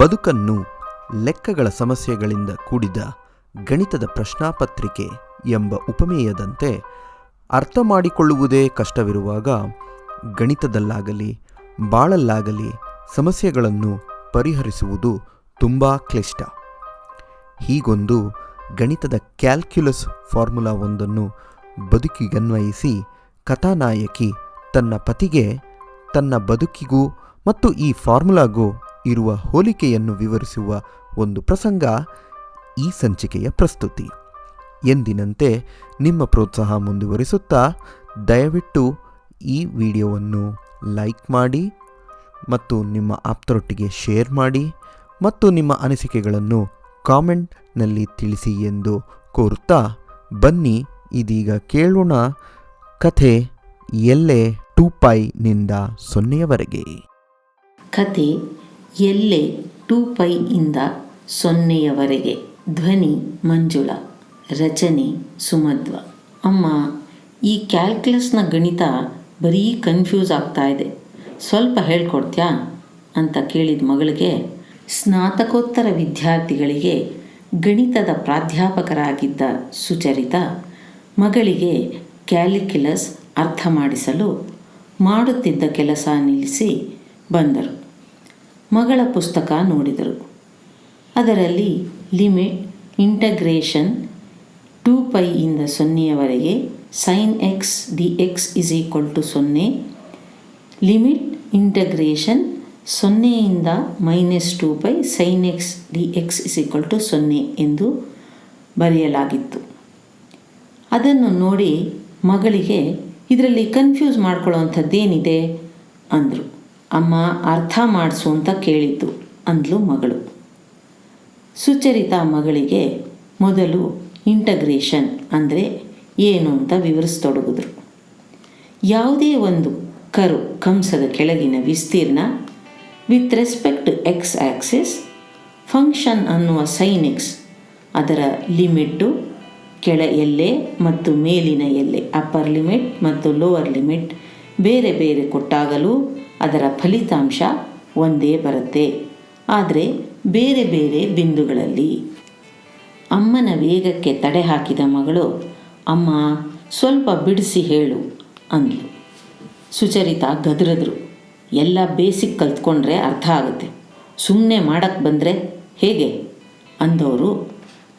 ಬದುಕನ್ನು ಲೆಕ್ಕಗಳ ಸಮಸ್ಯೆಗಳಿಂದ ಕೂಡಿದ ಗಣಿತದ ಪ್ರಶ್ನಾಪತ್ರಿಕೆ ಎಂಬ ಉಪಮೇಯದಂತೆ ಅರ್ಥ ಮಾಡಿಕೊಳ್ಳುವುದೇ ಕಷ್ಟವಿರುವಾಗ ಗಣಿತದಲ್ಲಾಗಲಿ, ಬಾಳಲ್ಲಾಗಲಿ ಸಮಸ್ಯೆಗಳನ್ನು ಪರಿಹರಿಸುವುದು ತುಂಬ ಕ್ಲಿಷ್ಟ. ಹೀಗೊಂದು ಗಣಿತದ ಕ್ಯಾಲ್ಕ್ಯುಲಸ್ ಫಾರ್ಮುಲಾ ಒಂದನ್ನು ಬದುಕಿಗನ್ವಯಿಸಿ ಕಥಾನಾಯಕಿ ತನ್ನ ಪತಿಗೆ ತನ್ನ ಬದುಕಿಗೂ ಮತ್ತು ಈ ಫಾರ್ಮುಲಾಗೂ ಇರುವ ಹೋಲಿಕೆಯನ್ನು ವಿವರಿಸುವ ಒಂದು ಪ್ರಸಂಗ ಈ ಸಂಚಿಕೆಯ ಪ್ರಸ್ತುತಿ. ಎಂದಿನಂತೆ ನಿಮ್ಮ ಪ್ರೋತ್ಸಾಹ ಮುಂದುವರಿಸುತ್ತಾ ದಯವಿಟ್ಟು ಈ ವಿಡಿಯೋವನ್ನು ಲೈಕ್ ಮಾಡಿ ಮತ್ತು ನಿಮ್ಮ ಆಪ್ತರೊಟ್ಟಿಗೆ ಶೇರ್ ಮಾಡಿ ಮತ್ತು ನಿಮ್ಮ ಅನಿಸಿಕೆಗಳನ್ನು ಕಾಮೆಂಟ್ನಲ್ಲಿ ತಿಳಿಸಿ ಎಂದು ಕೋರುತ್ತಾ ಬನ್ನಿ. ಇದೀಗ ಕೇಳೋಣ ಕಥೆ ಎಲ್ಲೆ ಟೂ ಪೈನಿಂದ ಸೊನ್ನೆಯವರೆಗೆ. ಕತೆ ಎಲ್ಲೆ ಟೂ ಪೈ ಇಂದ ಸೊನ್ನೆಯವರೆಗೆ ಧ್ವನಿ ಮಂಜುಳ, ರಚನೆ ಸುಮಧ್ವ. ಅಮ್ಮ, ಈ ಕ್ಯಾಲ್ಕುಲಸ್ನ ಗಣಿತ ಬರೀ ಕನ್ಫ್ಯೂಸ್ ಆಗ್ತಾ ಇದೆ. ಸ್ವಲ್ಪ ಹೇಳ್ಕೊಡ್ತ್ಯಾ? ಅಂತ ಕೇಳಿದ ಮಗಳಿಗೆ, ಸ್ನಾತಕೋತ್ತರ ವಿದ್ಯಾರ್ಥಿಗಳಿಗೆ ಗಣಿತದ ಪ್ರಾಧ್ಯಾಪಕರಾಗಿದ್ದ ಸುಚರಿತ, ಮಗಳಿಗೆ ಕ್ಯಾಲ್ಕ್ಯುಲಸ್ ಅರ್ಥ ಮಾಡಿಸಲು ಮಾಡುತ್ತಿದ್ದ ಕೆಲಸ ನಿಲ್ಲಿಸಿ ಬಂದರು. ಮಗಳ ಪುಸ್ತಕ ನೋಡಿದರು. ಅದರಲ್ಲಿ ಲಿಮಿಟ್ ಇಂಟಗ್ರೇಷನ್ ಟೂ ಪೈಯಿಂದ ಸೊನ್ನೆಯವರೆಗೆ sine x d x is equal to ಸೊನ್ನೆ, ಲಿಮಿಟ್ ಇಂಟಗ್ರೇಷನ್ ಸೊನ್ನೆಯಿಂದ minus two pi sine x d x is equal to ಸೊನ್ನೆ ಎಂದು ಬರೆಯಲಾಗಿತ್ತು. ಅದನ್ನು ನೋಡಿ ಮಗಳಿಗೆ, ಇದರಲ್ಲಿ ಕನ್ಫ್ಯೂಸ್ ಮಾಡ್ಕೊಳ್ಳೋವಂಥದ್ದೇನಿದೆ? ಅಂದರು. ಅಮ್ಮ ಅರ್ಥ ಮಾಡಿಸು ಅಂತ ಕೇಳಿದ್ದು ಅಂದ್ಲು ಮಗಳು. ಸುಚರಿತ ಮಗಳಿಗೆ ಮೊದಲು ಇಂಟಗ್ರೇಷನ್ ಅಂದರೆ ಏನು ಅಂತ ವಿವರಿಸ್ತೊಡಗಿದ್ರು. ಯಾವುದೇ ಒಂದು ಕರು ಕಂಸದ ಕೆಳಗಿನ ವಿಸ್ತೀರ್ಣ with respect to x axis function ಅನ್ನುವ ಸೈನಿಕ್ಸ್ ಅದರ ಲಿಮಿಟ್ಟು ಕೆಳ ಎಲ್ಲೆ ಮತ್ತು ಮೇಲಿನ ಎಲ್ಲೆ ಅಪ್ಪರ್ ಲಿಮಿಟ್ ಮತ್ತು ಲೋವರ್ ಲಿಮಿಟ್ ಬೇರೆ ಬೇರೆ ಕೊಟ್ಟಾಗಲೂ ಅದರ ಫಲಿತಾಂಶ ಒಂದೇ ಬರುತ್ತೆ. ಆದರೆ ಬೇರೆ ಬೇರೆ ಬಿಂದುಗಳಲ್ಲಿ ಅಮ್ಮನ ವೇಗಕ್ಕೆ ತಡೆ ಹಾಕಿದ ಮಗಳು, ಅಮ್ಮ, ಸ್ವಲ್ಪ ಬಿಡಿಸಿ ಹೇಳು ಅಂದರು ಸುಚರಿತ ಗದರಿದ್ರು. ಎಲ್ಲ ಬೇಸಿಕ್ ಕಲ್ತ್ಕೊಂಡ್ರೆ ಅರ್ಥ ಆಗುತ್ತೆ. ಸುಮ್ಮನೆ ಮಾಡಕ್ಕೆ ಬಂದರೆ ಹೇಗೆ? ಅಂದವರು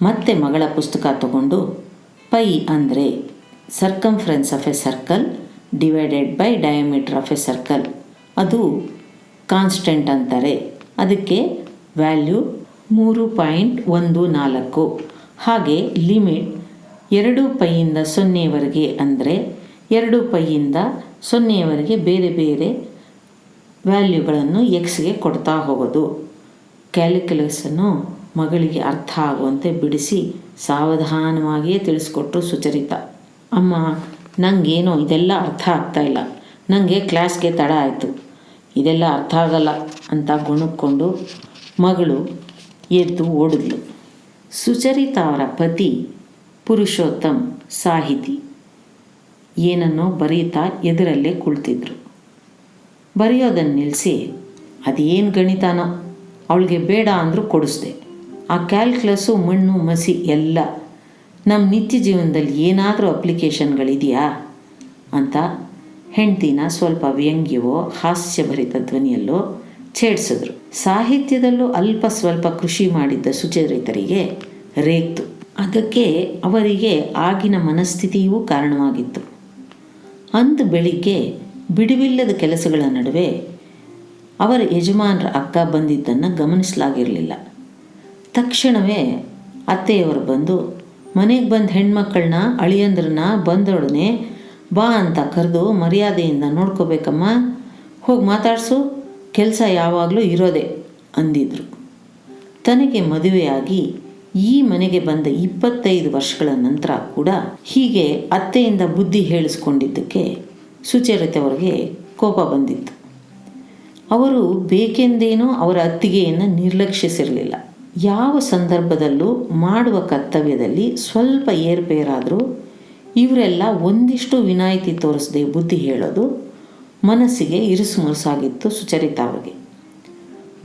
ಮತ್ತೆ ಮಗಳ ಪುಸ್ತಕ ತಗೊಂಡು, ಪೈ ಅಂದರೆ circumference of a circle divided by diameter of a circle ಅದು ಕಾನ್ಸ್ಟೆಂಟ್ ಅಂತಾರೆ. ಅದಕ್ಕೆ ವ್ಯಾಲ್ಯೂ ಮೂರು ಪಾಯಿಂಟ್ ಒಂದು ನಾಲ್ಕು. ಹಾಗೆ ಲಿಮಿಟ್ ಎರಡು ಪೈಯಿಂದ ಸೊನ್ನೆಯವರೆಗೆ ಅಂದರೆ ಎರಡು ಪೈಯಿಂದ ಸೊನ್ನೆಯವರೆಗೆ ಬೇರೆ ಬೇರೆ ವ್ಯಾಲ್ಯೂಗಳನ್ನು ಎಕ್ಸ್ಗೆ ಕೊಡ್ತಾ ಹೋಗೋದು. ಕ್ಯಾಲ್ಕುಲಸನ್ನು ಮಗಳಿಗೆ ಅರ್ಥ ಆಗುವಂತೆ ಬಿಡಿಸಿ ಸಾವಧಾನವಾಗಿಯೇ ತಿಳಿಸ್ಕೊಟ್ರು ಸುಚರಿತ. ಅಮ್ಮ ನನಗೇನೋ ಇದೆಲ್ಲ ಅರ್ಥ ಆಗ್ತಾ ಇಲ್ಲ. ನನಗೆ ಕ್ಲಾಸ್ಗೆ ತಡ ಆಯಿತು. ಇದೆಲ್ಲ ಅರ್ಥ ಆಗಲ್ಲ ಅಂತ ಗುಣಕ್ಕೊಂಡು ಮಗಳು ಎದ್ದು ಓಡಿದ್ಲು. ಸುಚರಿತ ಅವರ ಪತಿ ಪುರುಷೋತ್ತಮ್ ಸಾಹಿತಿ. ಏನನ್ನೋ ಬರೀತಾ ಎದುರಲ್ಲೇ ಕುಳಿತಿದ್ರು. ಬರೆಯೋದನ್ನು ನಿಲ್ಲಿಸಿ ಅದೇನು ಗಣಿತನೋ, ಅವಳಿಗೆ ಬೇಡ ಅಂದರೂ ಕೊಡಿಸ್ದೆ. ಆ ಕ್ಯಾಲ್ಕ್ಯುಲಸ್ಸು ಮಣ್ಣು, ಮಸಿ ಎಲ್ಲ ನಮ್ಮ ನಿತ್ಯ ಜೀವನದಲ್ಲಿ ಏನಾದರೂ ಅಪ್ಲಿಕೇಶನ್ಗಳಿದೆಯಾ? ಅಂತ ಹೆಂಡ್ತಿನ ಸ್ವಲ್ಪ ವ್ಯಂಗ್ಯವೋ ಹಾಸ್ಯಭರಿತ ಧ್ವನಿಯಲ್ಲೋ ಛೇಡಿಸಿದ್ರು. ಸಾಹಿತ್ಯದಲ್ಲೂ ಅಲ್ಪ ಸ್ವಲ್ಪ ಕೃಷಿ ಮಾಡಿದ್ದ ಸುಚರಿತರಿಗೆ ರೇಗ್ತು ಅದಕ್ಕೆ ಅವರಿಗೆ ಆಗಿನ ಮನಸ್ಥಿತಿಯೂ ಕಾರಣವಾಗಿತ್ತು. ಅಂದು ಬೆಳಿಗ್ಗೆ ಬಿಡುವಿಲ್ಲದ ಕೆಲಸಗಳ ನಡುವೆ ಅವರ ಯಜಮಾನರ ಅಕ್ಕ ಬಂದಿದ್ದನ್ನು ಗಮನಿಸಲಾಗಿರಲಿಲ್ಲ. ತಕ್ಷಣವೇ ಅತ್ತೆಯವರು ಬಂದು, ಮನೆಗೆ ಬಂದ ಹೆಣ್ಮಕ್ಕಳನ್ನ ಅಳಿಯಂದ್ರನ್ನ ಬಂದೊಡನೆ ಬಾ ಅಂತ ಕರೆದು ಮರ್ಯಾದೆಯಿಂದ ನೋಡ್ಕೋಬೇಕಮ್ಮ. ಹೋಗಿ ಮಾತಾಡಿಸು, ಕೆಲಸ ಯಾವಾಗಲೂ ಇರೋದೆ ಅಂದಿದ್ರು. ತನಗೆ ಮದುವೆಯಾಗಿ ಈ ಮನೆಗೆ ಬಂದ ಇಪ್ಪತ್ತೈದು ವರ್ಷಗಳ ನಂತರ ಕೂಡ ಹೀಗೆ ಅತ್ತೆಯಿಂದ ಬುದ್ಧಿ ಹೇಳಿಸ್ಕೊಂಡಿದ್ದಕ್ಕೆ ಸುಚರಿತವ್ರಿಗೆ ಕೋಪ ಬಂದಿತ್ತು. ಅವರು ಬೇಕೆಂದೇನೋ ಅವರ ಅತ್ತಿಗೆಯನ್ನು ನಿರ್ಲಕ್ಷಿಸಿರಲಿಲ್ಲ. ಯಾವ ಸಂದರ್ಭದಲ್ಲೂ ಮಾಡುವ ಕರ್ತವ್ಯದಲ್ಲಿ ಸ್ವಲ್ಪ ಏರ್ಪೇರಾದರೂ ಇವರೆಲ್ಲ ಒಂದಿಷ್ಟು ವಿನಾಯಿತಿ ತೋರಿಸದೆ ಬುದ್ಧಿ ಹೇಳೋದು, ಮನಸ್ಸಿಗೆ ಇರುಸು ಮುರುಸಾಗಿತ್ತು ಸುಚರಿತ ಅವರಿಗೆ.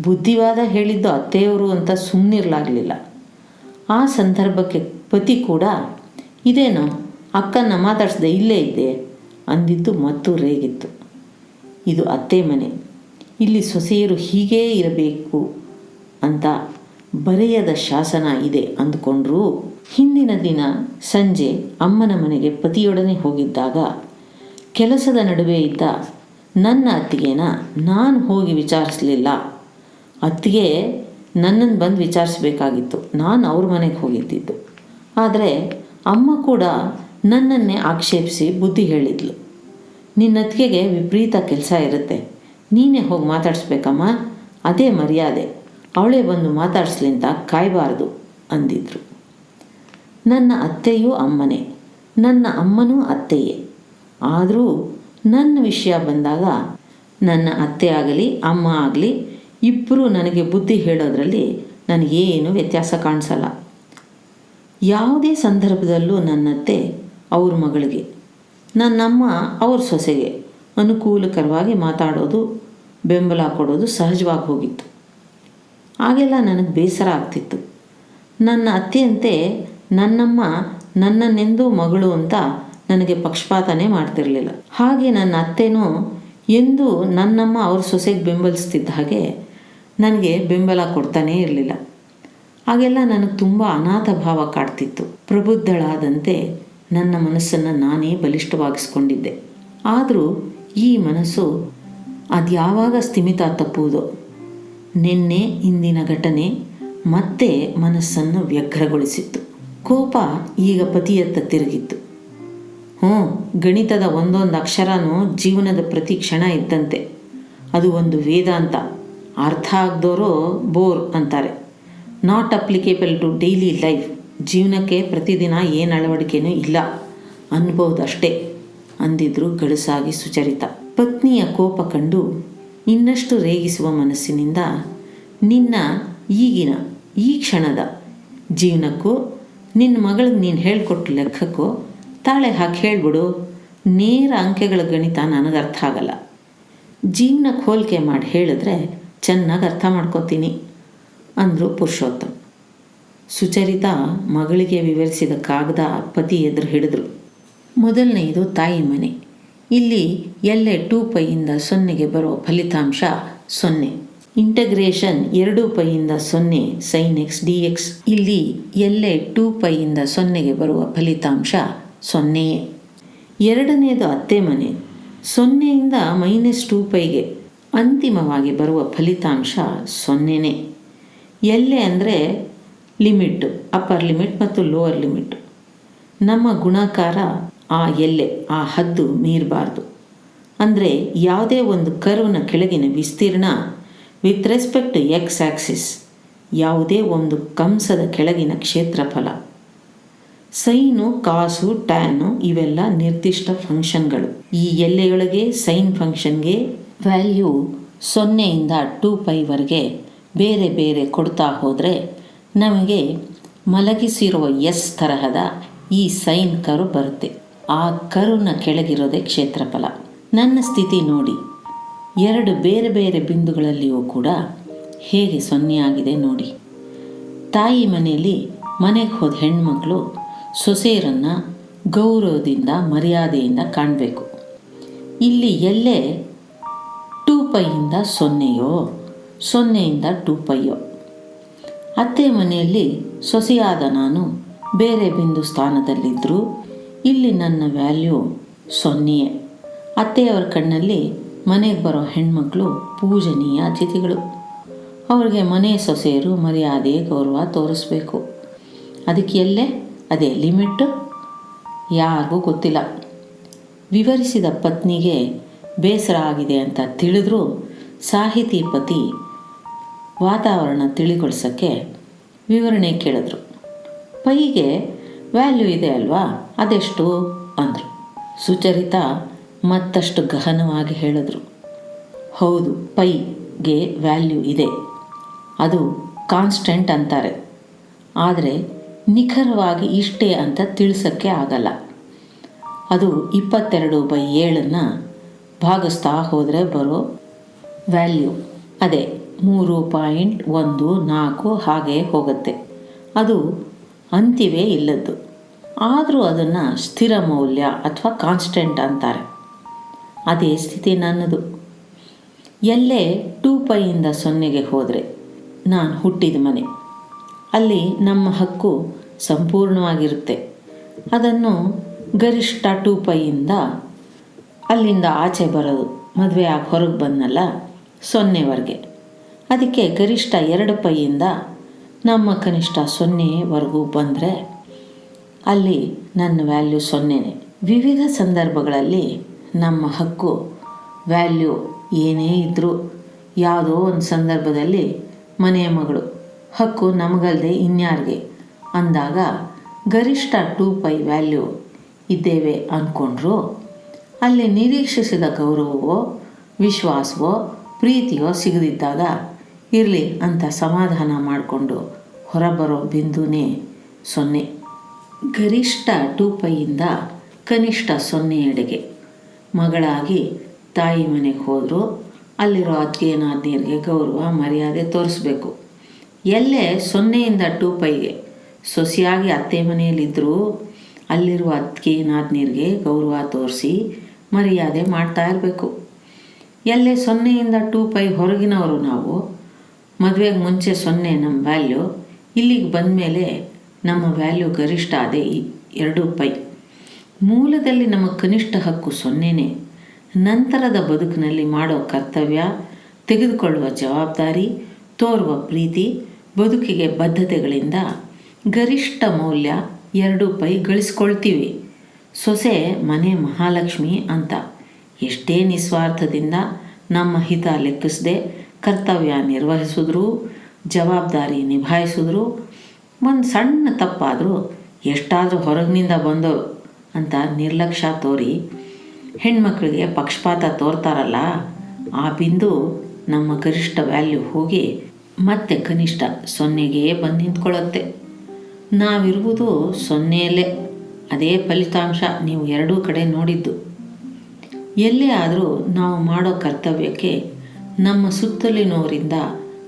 ಬುದ್ಧಿವಾದ ಹೇಳಿದ್ದು ಅತ್ತೆಯವರು ಅಂತ ಸುಮ್ಮನಿರಲಾಗಲಿಲ್ಲ ಆ ಸಂದರ್ಭಕ್ಕೆ ಪತಿ ಕೂಡ, ಇದೇನೋ? ಅಕ್ಕನ ಮಾತಾಡಿಸ್ದೆ ಇಲ್ಲೇ ಇದ್ದೆ? ಅಂದಿದ್ದು ಮತ್ತು ರೇಗಿತ್ತು. ಇದು ಅತ್ತೆ ಮನೆ. ಇಲ್ಲಿ ಸೊಸೆಯರು ಹೀಗೇ ಇರಬೇಕು ಅಂತ ಬರೆಯದ ಶಾಸನ ಇದೆ ಅಂದುಕೊಂಡ್ರೂ ಹಿಂದಿನ ದಿನ ಸಂಜೆ ಅಮ್ಮನ ಮನೆಗೆ ಪತಿಯೊಡನೆ ಹೋಗಿದ್ದಾಗ ಕೆಲಸದ ನಡುವೆ ಇದ್ದ ನನ್ನ ಅತ್ತಿಗೆನ ನಾನು ಹೋಗಿ ವಿಚಾರಿಸಲಿಲ್ಲ. ಅತ್ತಿಗೆ ನನ್ನನ್ನು ಬಂದು ವಿಚಾರಿಸಬೇಕಾಗಿತ್ತು. ನಾನು ಅವ್ರ ಮನೆಗೆ ಹೋಗಿದ್ದಿದ್ದು. ಆದರೆ ಅಮ್ಮ ಕೂಡ ನನ್ನನ್ನೇ ಆಕ್ಷೇಪಿಸಿ ಬುದ್ಧಿ ಹೇಳಿದ್ಲು. ನಿನ್ನ ಅತ್ತಿಗೆಗೆ ವಿಪರೀತ ಕೆಲಸ ಇರುತ್ತೆ. ನೀನೇ ಹೋಗಿ ಮಾತಾಡಿಸ್ಬೇಕಮ್ಮ. ಅದೇ ಮರ್ಯಾದೆ. ಅವಳೇ ಬಂದು ಮಾತಾಡಿಸ್ಲಿಂತ ಕಾಯಬಾರ್ದು ಅಂದಿದ್ರು. ನನ್ನ ಅತ್ತೆಯೂ ಅಮ್ಮನೇ, ನನ್ನ ಅಮ್ಮನೂ ಅತ್ತೆಯೇ. ಆದರೂ ನನ್ನ ವಿಷಯ ಬಂದಾಗ ನನ್ನ ಅತ್ತೆ ಆಗಲಿ, ಅಮ್ಮ ಆಗಲಿ ಇಬ್ಬರೂ ನನಗೆ ಬುದ್ಧಿ ಹೇಳೋದ್ರಲ್ಲಿ ನನಗೇನು ವ್ಯತ್ಯಾಸ ಕಾಣಿಸಲ್ಲ. ಯಾವುದೇ ಸಂದರ್ಭದಲ್ಲೂ ನನ್ನತ್ತೆ ಅವ್ರ ಮಗಳಿಗೆ, ನನ್ನಮ್ಮ ಅವ್ರ ಸೊಸೆಗೆ ಅನುಕೂಲಕರವಾಗಿ ಮಾತಾಡೋದು, ಬೆಂಬಲ ಕೊಡೋದು ಸಹಜವಾಗಿ ಹೋಗಿತ್ತು. ಆಗೆಲ್ಲ ನನಗೆ ಬೇಸರ ಆಗ್ತಿತ್ತು. ನನ್ನ ಅತ್ತೆಯಂತೆ ನನ್ನಮ್ಮ ನನ್ನನ್ನೆಂದು ಮಗಳು ಅಂತ ನನಗೆ ಪಕ್ಷಪಾತನೇ ಮಾಡ್ತಿರಲಿಲ್ಲ. ಹಾಗೆ ನನ್ನ ಅತ್ತೆನೂ ಎಂದು ನನ್ನಮ್ಮ ಅವ್ರ ಸೊಸೆಗೆ ಬೆಂಬಲಿಸ್ತಿದ್ದ ಹಾಗೆ ನನಗೆ ಬೆಂಬಲ ಕೊಡ್ತಾನೇ ಇರಲಿಲ್ಲ. ಆಗೆಲ್ಲ ನನಗೆ ತುಂಬ ಅನಾಥ ಭಾವ ಕಾಡ್ತಿತ್ತು. ಪ್ರಬುದ್ಧಳಾದಂತೆ ನನ್ನ ಮನಸ್ಸನ್ನು ನಾನೇ ಬಲಿಷ್ಠವಾಗಿಸ್ಕೊಂಡಿದ್ದೆ. ಆದರೂ ಈ ಮನಸ್ಸು ಅದ್ಯಾವಾಗ ಸ್ಥಿಮಿತ ತಪ್ಪುವುದೋ, ನಿನ್ನೆ ಇಂದಿನ ಘಟನೆ ಮತ್ತೆ ಮನಸ್ಸನ್ನು ವ್ಯಗ್ರಗೊಳಿಸಿತ್ತು. ಕೋಪ ಈಗ ಪತಿಯತ್ತ ತಿರುಗಿತ್ತು. ಹ್ಞೂ, ಗಣಿತದ ಒಂದೊಂದು ಅಕ್ಷರನೂ ಜೀವನದ ಪ್ರತಿ ಕ್ಷಣ ಇದ್ದಂತೆ. ಅದು ಒಂದು ವೇದಾಂತ. ಅರ್ಥ ಆಗ್ದೋರು ಬೋರ್ ಅಂತಾರೆ. Not applicable to daily life. ಜೀವನಕ್ಕೆ ಪ್ರತಿದಿನ ಏನು ಅಳವಡಿಕೆನೂ ಇಲ್ಲ. ಅನ್ಬೋದಷ್ಟೇ ಅಂದಿದ್ರು ಗಡುಸಾಗಿ ಸುಚರಿತ. ಪತ್ನಿಯ ಕೋಪ ಕಂಡು ಇನ್ನಷ್ಟು ರೇಗಿಸುವ ಮನಸ್ಸಿನಿಂದ, ನಿನ್ನ ಈಗಿನ ಈ ಕ್ಷಣದ ಜೀವನಕ್ಕೂ ನಿನ್ನ ಮಗಳಿಗೆ ನೀನು ಹೇಳ್ಕೊಟ್ಟು ಲೆಕ್ಕಕ್ಕೂ ತಾಳೆ ಹಾಕಿ ಹೇಳ್ಬಿಡು, ನೇರ ಅಂಕೆಗಳ ಗಣಿತ ನನಗೆ ಅರ್ಥ ಆಗಲ್ಲ. ಜೀವನಕ್ಕೆ ಹೋಲಿಕೆ ಮಾಡಿ ಹೇಳಿದ್ರೆ ಚೆನ್ನಾಗಿ ಅರ್ಥ ಮಾಡ್ಕೋತೀನಿ ಅಂದರು ಪುರುಷೋತ್ತಮ್. ಸುಚರಿತ ಮಗಳಿಗೆ ವಿವರಿಸಿದ ಕಾಗದ ಪತಿ ಎದುರು ಹಿಡಿದ್ರು. ಮೊದಲನೆಯದು ತಾಯಿ ಮನೆ. ಇಲ್ಲಿ ಎಲ್ಲೆ ಟೂ ಪೈಯಿಂದ ಸೊನ್ನೆಗೆ ಬರೋ ಫಲಿತಾಂಶ ಸೊನ್ನೆ. ಇಂಟಗ್ರೇಷನ್ ಎರಡು ಪೈಯಿಂದ ಸೊನ್ನೆ ಸೈನ್ ಎಕ್ಸ್ ಡಿ ಎಕ್ಸ್ ಇಲ್ಲಿ ಎಲ್ಲೆ ಟೂ ಪೈಯಿಂದ ಸೊನ್ನೆಗೆ ಬರುವ ಫಲಿತಾಂಶ ಸೊನ್ನೆಯೇ ಎರಡನೆಯದು ಅತ್ತೆ ಮನೆ. ಸೊನ್ನೆಯಿಂದ ಮೈನಸ್ ಟೂ ಪೈಗೆ ಅಂತಿಮವಾಗಿ ಬರುವ ಫಲಿತಾಂಶ ಸೊನ್ನೆನೇ. ಎಲ್ಲೆ ಅಂದರೆ ಲಿಮಿಟ್ಟು ಅಪ್ಪರ್ ಲಿಮಿಟ್ ಮತ್ತು ಲೋವರ್ ಲಿಮಿಟ್. ನಮ್ಮ ಗುಣಾಕಾರ ಆ ಎಲ್ಲೆ, ಆ ಹದ್ದು ಮೀರಬಾರ್ದು. ಅಂದರೆ ಯಾವುದೇ ಒಂದು ಕರುವಿನ ಕೆಳಗಿನ ವಿಸ್ತೀರ್ಣ with respect to x axis ಯಾವುದೇ ಒಂದು ಕಂಸದ ಕೆಳಗಿನ ಕ್ಷೇತ್ರಫಲ ಸೈನು ಕಾಸು ಟ್ಯಾನು ಇವೆಲ್ಲ ನಿರ್ದಿಷ್ಟ ಫಂಕ್ಷನ್ಗಳು ಈ ಎಲ್ಲೆಯೊಳಗೆ ಸೈನ್ ಫಂಕ್ಷನ್ಗೆ ವ್ಯಾಲ್ಯೂ ಸೊನ್ನೆಯಿಂದ ಟೂ ಪೈವರೆಗೆ ಬೇರೆ ಬೇರೆ ಕೊಡ್ತಾ ಹೋದರೆ ನಮಗೆ ಮಲಗಿಸಿರುವ ಎಸ್ ತರಹದ ಈ ಸೈನ್ ಕರು ಬರುತ್ತೆ. ಆ ಕರುನ ಕೆಳಗಿರೋದೇ ಕ್ಷೇತ್ರಫಲ. ನನ್ನ ಸ್ಥಿತಿ ನೋಡಿ. ಎರಡು ಬೇರೆ ಬೇರೆ ಬಿಂದುಗಳಲ್ಲಿಯೂ ಕೂಡ ಹೇಗೆ ಸೊನ್ನೆಯಾಗಿದೆ ನೋಡಿ. ತಾಯಿ ಮನೆಯಲ್ಲಿ ಮನೆಗೆ ಹೋದ ಹೆಣ್ಮಕ್ಳು ಸೊಸೆಯರನ್ನು ಗೌರವದಿಂದ, ಮರ್ಯಾದೆಯಿಂದ ಕಾಣಬೇಕು. ಇಲ್ಲಿ ಎಲ್ಲೇ ಟೂ ಪೈಯಿಂದ ಸೊನ್ನೆಯೋ, ಸೊನ್ನೆಯಿಂದ ಟೂ ಪೈಯೋ. ಅತ್ತೆ ಮನೆಯಲ್ಲಿ ಸೊಸೆಯಾದ ನಾನು ಬೇರೆ ಬಿಂದು ಸ್ಥಾನದಲ್ಲಿದ್ದರೂ ಇಲ್ಲಿ ನನ್ನ ವ್ಯಾಲ್ಯೂ ಸೊನ್ನೆಯೇ. ಅತ್ತೆಯವರ ಕಣ್ಣಲ್ಲಿ ಮನೆಗೆ ಬರೋ ಹೆಣ್ಮಕ್ಳು ಪೂಜನೀಯ ಅತಿಥಿಗಳು. ಅವ್ರಿಗೆ ಮನೆ ಸೊಸೆಯರು ಮರ್ಯಾದೆ, ಗೌರವ ತೋರಿಸ್ಬೇಕು. ಅದಕ್ಕೆ ಎಲ್ಲೇ? ಅದೇ ಲಿಮಿಟ್ಟು ಯಾರಿಗೂ ಗೊತ್ತಿಲ್ಲ. ವಿವರಿಸಿದ ಪತ್ನಿಗೆ ಬೇಸರ ಆಗಿದೆ ಅಂತ ತಿಳಿದ್ರೂ ಸಾಹಿತಿ ಪತಿ ವಾತಾವರಣ ತಿಳಿಗೊಳಿಸೋಕ್ಕೆ ವಿವರಣೆ ಕೇಳಿದ್ರು. ಪೈಗೆ ವ್ಯಾಲ್ಯೂ ಇದೆ ಅಲ್ವಾ? ಅದೆಷ್ಟು? ಅಂದರು. ಸುಚರಿತ ಮತ್ತಷ್ಟು ಗಹನವಾಗಿ ಹೇಳಿದ್ರು. ಹೌದು ಪೈಗೆ ವ್ಯಾಲ್ಯೂ ಇದೆ. ಅದು ಕಾನ್ಸ್ಟೆಂಟ್ ಅಂತಾರೆ. ಆದರೆ ನಿಖರವಾಗಿ ಇಷ್ಟೇ ಅಂತ ತಿಳಿಸೋಕ್ಕೆ ಆಗಲ್ಲ. ಅದು ಇಪ್ಪತ್ತೆರಡು ಬೈ ಏಳನ್ನು ಭಾಗಿಸ್ತಾ ಹೋದರೆ ಬರೋ ವ್ಯಾಲ್ಯೂ. ಅದೇ, ಮೂರು ಪಾಯಿಂಟ್ ಒಂದು ನಾಲ್ಕು ಹಾಗೆ ಹೋಗುತ್ತೆ. ಅದು ಅಂತಿವೇ ಇಲ್ಲದ್ದು. ಆದರೂ ಅದನ್ನು ಸ್ಥಿರ ಮೌಲ್ಯ ಅಥವಾ ಕಾನ್ಸ್ಟೆಂಟ್ ಅಂತಾರೆ. ಅದೇ ಸ್ಥಿತಿ ನನ್ನದು. ಎಲ್ಲೇ ಟೂ ಪೈಯಿಂದ ಸೊನ್ನೆಗೆ ಹೋದರೆ ನಾನು ಹುಟ್ಟಿದ ಮನೆ. ಅಲ್ಲಿ ನಮ್ಮ ಹಕ್ಕು ಸಂಪೂರ್ಣವಾಗಿರುತ್ತೆ. ಅದನ್ನು ಗರಿಷ್ಠ ಟೂ ಪೈಯಿಂದ ಅಲ್ಲಿಂದ ಆಚೆ ಬರೋದು ಮದುವೆ ಆಗಿ ಹೊರಗೆ ಬಂದನಲ್ಲ ಸೊನ್ನೆವರೆಗೆ. ಅದಕ್ಕೆ ಗರಿಷ್ಠ ಎರಡು ಪೈಯಿಂದ ನಮ್ಮ ಕನಿಷ್ಠ ಸೊನ್ನೆವರೆಗೂ ಬಂದರೆ ಅಲ್ಲಿ ನನ್ನ ವ್ಯಾಲ್ಯೂ ಸೊನ್ನೆನೇ. ವಿವಿಧ ಸಂದರ್ಭಗಳಲ್ಲಿ ನಮ್ಮ ಹಕ್ಕು, ವ್ಯಾಲ್ಯೂ ಏನೇ ಇದ್ದರೂ ಯಾವುದೋ ಒಂದು ಸಂದರ್ಭದಲ್ಲಿ ಮನೆಯ ಮಗಳು, ಹಕ್ಕು ನಮಗಲ್ಲದೆ ಇನ್ಯಾರಿಗೆ? ಅಂದಾಗ ಗರಿಷ್ಠ ಟೂ ಪೈ ವ್ಯಾಲ್ಯೂ ಇದ್ದೇವೆ ಅಂದ್ಕೊಂಡ್ರು ಅಲ್ಲಿ ನಿರೀಕ್ಷಿಸಿದ ಗೌರವವೋ, ವಿಶ್ವಾಸವೋ, ಪ್ರೀತಿಯೋ ಸಿಗದಿದ್ದಾಗ ಇರಲಿ ಅಂತ ಸಮಾಧಾನ ಮಾಡಿಕೊಂಡು ಹೊರಬರೋ ಬಿಂದುನೇ ಸೊನ್ನೆ. ಗರಿಷ್ಠ ಟೂ ಪೈಯಿಂದ ಕನಿಷ್ಠ ಸೊನ್ನೆಯೆಡೆಗೆ ಮಗಳಾಗಿ ತಾಯಿ ಮನೆಗೆ ಹೋದರು. ಅಲ್ಲಿರೋ ಅತ್ತಿಗೆ ನಾದಿನಿಯರಿಗೆ ಗೌರವ, ಮರ್ಯಾದೆ ತೋರಿಸ್ಬೇಕು. ಎಲ್ಲೇ ಸೊನ್ನೆಯಿಂದ ಟೂ ಪೈಗೆ ಸೊಸೆಯಾಗಿ ಅತ್ತೆ ಮನೆಯಲ್ಲಿದ್ದರೂ ಅಲ್ಲಿರುವ ಅತ್ತಿಗೆ ನಾದಿನಿಯರಿಗೆ ಗೌರವ ತೋರಿಸಿ ಮರ್ಯಾದೆ ಮಾಡ್ತಾ ಇರಬೇಕು. ಎಲ್ಲೇ ಸೊನ್ನೆಯಿಂದ ಟೂ ಪೈ ಹೊರಗಿನವರು ನಾವು, ಮದುವೆಗೆ ಮುಂಚೆ ಸೊನ್ನೆ ನಮ್ಮ ವ್ಯಾಲ್ಯೂ ಇಲ್ಲಿಗೆ ಬಂದಮೇಲೆ ನಮ್ಮ ವ್ಯಾಲ್ಯೂ ಗರಿಷ್ಠ ಅದೇ ಎರಡು ಪೈ. ಮೂಲದಲ್ಲಿ ನಮ್ಮ ಕನಿಷ್ಠ ಹಕ್ಕು ಸೊನ್ನೆನೇ. ನಂತರದ ಬದುಕಿನಲ್ಲಿ ಮಾಡೋ ಕರ್ತವ್ಯ, ತೆಗೆದುಕೊಳ್ಳುವ ಜವಾಬ್ದಾರಿ, ತೋರುವ ಪ್ರೀತಿ, ಬದುಕಿಗೆ ಬದ್ಧತೆಗಳಿಂದ ಗರಿಷ್ಠ ಮೌಲ್ಯ ಎರಡು ಪೈ ಗಳಿಸ್ಕೊಳ್ತೀವಿ. ಸೊಸೆ, ಮನೆ ಮಹಾಲಕ್ಷ್ಮಿ ಅಂತ. ಎಷ್ಟೇ ನಿಸ್ವಾರ್ಥದಿಂದ ನಮ್ಮ ಹಿತ ಲೆಕ್ಕಿಸದೆ ಕರ್ತವ್ಯ ನಿರ್ವಹಿಸಿದ್ರು, ಜವಾಬ್ದಾರಿ ನಿಭಾಯಿಸಿದ್ರು, ಒಂದು ಸಣ್ಣ ತಪ್ಪಾದರೂ ಎಷ್ಟಾದರೂ ಹೊರಗಿನಿಂದ ಬಂದವರು ಅಂತ ನಿರ್ಲಕ್ಷ್ಯ ತೋರಿ ಹೆಣ್ಮಕ್ಳಿಗೆ ಪಕ್ಷಪಾತ ತೋರ್ತಾರಲ್ಲ, ಆ ಬಿಂದು ನಮ್ಮ ಗರಿಷ್ಠ ವ್ಯಾಲ್ಯೂ ಹೋಗಿ ಮತ್ತೆ ಕನಿಷ್ಠ ಸೊನ್ನೆಗೆ ಬಂದು ನಿಂತ್ಕೊಳ್ಳುತ್ತೆ. ನಾವಿರುವುದು ಸೊನ್ನೆಯಲ್ಲೇ. ಅದೇ ಫಲಿತಾಂಶ ನೀವು ಎರಡೂ ಕಡೆ ನೋಡಿದ್ದು. ಎಲ್ಲೇ ಆದರೂ ನಾವು ಮಾಡೋ ಕರ್ತವ್ಯಕ್ಕೆ ನಮ್ಮ ಸುತ್ತಲಿನವರಿಂದ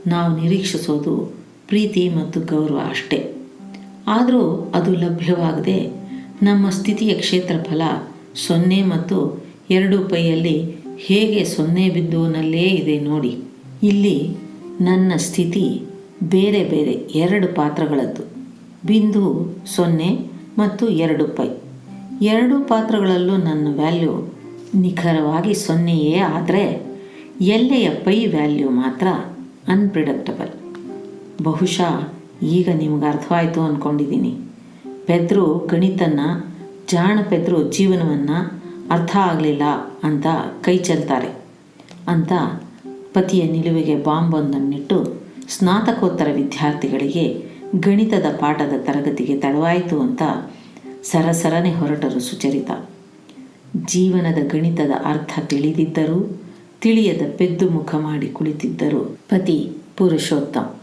ನಾವು ನಿರೀಕ್ಷಿಸೋದು ಪ್ರೀತಿ ಮತ್ತು ಗೌರವ ಅಷ್ಟೇ. ಆದರೂ ಅದು ಲಭ್ಯವಾಗದೆ ನಮ್ಮ ಸ್ಥಿತಿಯ ಕ್ಷೇತ್ರಫಲ ಸೊನ್ನೆ ಮತ್ತು ಎರಡು ಪೈಯಲ್ಲಿ ಹೇಗೆ ಸೊನ್ನೆ ಬಿಂದುವಿನಲ್ಲೇ ಇದೆ ನೋಡಿ. ಇಲ್ಲಿ ನನ್ನ ಸ್ಥಿತಿ ಬೇರೆ ಬೇರೆ ಎರಡು ಪಾತ್ರಗಳದ್ದು. ಬಿಂದು ಸೊನ್ನೆ ಮತ್ತು ಎರಡು ಪೈ. ಎರಡು ಪಾತ್ರಗಳಲ್ಲೂ ನನ್ನ ವ್ಯಾಲ್ಯೂ ನಿಖರವಾಗಿ ಸೊನ್ನೆಯೇ ಆದರೆ ಎಲ್ಲೆಯ ಪೈ ವ್ಯಾಲ್ಯೂ ಮಾತ್ರ ಅನ್ಪ್ರಿಡಕ್ಟಬಲ್. ಬಹುಶಃ ಈಗ ನಿಮ್ಗೆ ಅರ್ಥವಾಯಿತು ಅಂದ್ಕೊಂಡಿದ್ದೀನಿ ಪೆದ್ರು ಗಣಿತನ್ನ ಜಾಣ ಪೆದ್ರು ಜೀವನವನ್ನು ಅರ್ಥ ಆಗಲಿಲ್ಲ ಅಂತ ಕೈ ಚೆಲ್ತಾರೆ. ಅಂತ ಪತಿಯ ನಿಲುವಿಗೆ ಬಾಂಬೊಂದನ್ನಿಟ್ಟು ಸ್ನಾತಕೋತ್ತರ ವಿದ್ಯಾರ್ಥಿಗಳಿಗೆ ಗಣಿತದ ಪಾಠದ ತರಗತಿಗೆ ತಡವಾಯಿತು ಅಂತ ಸರಸರನೆ ಹೊರಟರು ಸುಚರಿತ. ಜೀವನದ ಗಣಿತದ ಅರ್ಥ ತಿಳಿದಿದ್ದರೂ, ತಿಳಿಯದ ಪೆದ್ದು ಮುಖ ಮಾಡಿ ಕುಳಿತಿದ್ದರು ಪತಿ ಪುರುಷೋತ್ತಮ್.